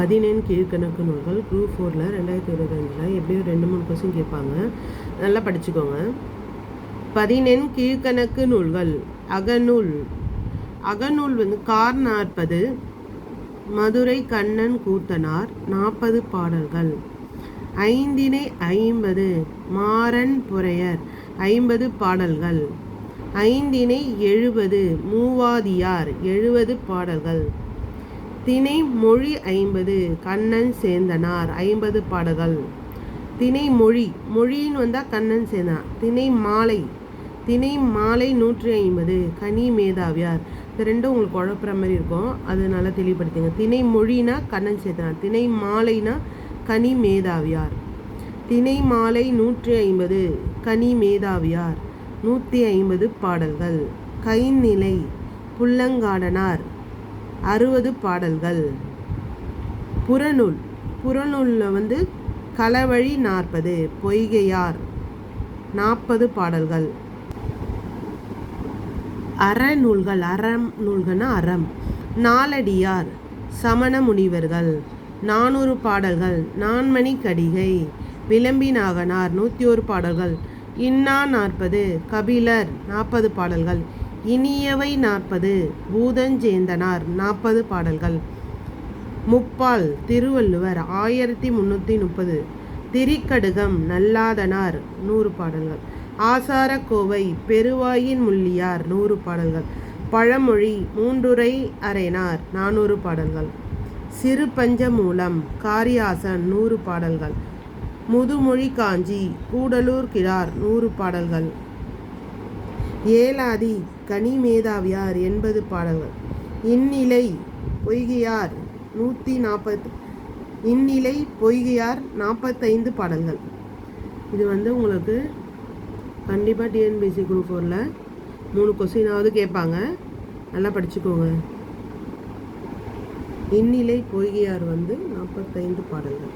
பதினெண் கீழ்கணக்கு நூல்கள் குரூப் ஃபோரில் ரெண்டாயிரத்தி இருபத்தஞ்சில் எப்படியும் ரெண்டு மூணு கொஸ்டின் கேட்பாங்க. நல்லா படிச்சுக்கோங்க. பதினெண் கீழ்கணக்கு நூல்கள் அகநூல். அகநூல் வந்து கார் நாற்பது மதுரை கண்ணன் கூத்தனார் நாற்பது பாடல்கள். ஐந்தினை ஐம்பது மாறன் புரையர் ஐம்பது பாடல்கள். ஐந்தினை எழுபது மூவாதியார் எழுபது பாடல்கள். திணை மொழி ஐம்பது கண்ணன் சேந்தனார் ஐம்பது பாடல்கள். திணை மொழி மொழின்னு வந்தால் கண்ணன் சேந்தனார் திணை மாலை திணை மாலை நூற்றி ஐம்பது கனி மேதாவியார். இது ரெண்டும் உங்களுக்கு குழப்புற மாதிரி இருக்கும். அது நல்லா தெளிவுபடுத்திங்க திணை மொழினா கண்ணன் சேந்தனார் திணை மாலைனா கனி மேதாவியார். திணை மாலை நூற்றி ஐம்பது கனி மேதாவியார். நூற்றி ஐம்பது பாடல்கள். கைநிலை புல்லங்காடனார். அறுபது பாடல்கள். புறநூல். புறநூலில் வந்து களவழி நாற்பது பொய்கையார் நாற்பது பாடல்கள். அறநூல்கள் அறம் நூல்கள்னா அறம். நாலடியார் சமண முனிவர்கள் நானூறு பாடல்கள். நான்மணி கடிகை விளம்பி நாகனார் நூற்றி ஒரு பாடல்கள். இன்னா நாற்பது கபிலர் நாற்பது பாடல்கள். இனியவை நாற்பது பூதஞ்சேந்தனார் நாற்பது பாடல்கள். முப்பால் திருவள்ளுவர் ஆயிரத்தி முந்நூற்றி முப்பது திரிக்கடுகம் நல்லாதனார் நூறு பாடல்கள். ஆசாரக்கோவை பெருவாயின் முள்ளியார் நூறு பாடல்கள். பழமொழி மூன்றுரை அரைனார் நானூறு பாடல்கள். சிறு பஞ்சமூலம் காரியாசன் நூறு பாடல்கள். முதுமொழி காஞ்சி கூடலூர் கிழார் நூறு பாடல்கள். ஏலாதி கனிமேதாவியார் எண்பது பாடல்கள். இந்நிலை பொய்கையார் நூற்றி நாற்பத் இந்நிலை பொய்கையார் நாற்பத்தைந்து பாடல்கள். இது வந்து உங்களுக்கு கண்டிப்பாக டிஎன்பிசி குரூப் ஃபோரில் மூணு கொஸ்டினாவது கேட்பாங்க. நல்லா படிச்சுக்கோங்க. இந்நிலை பொய்கையார் வந்து நாற்பத்தைந்து பாடல்கள்.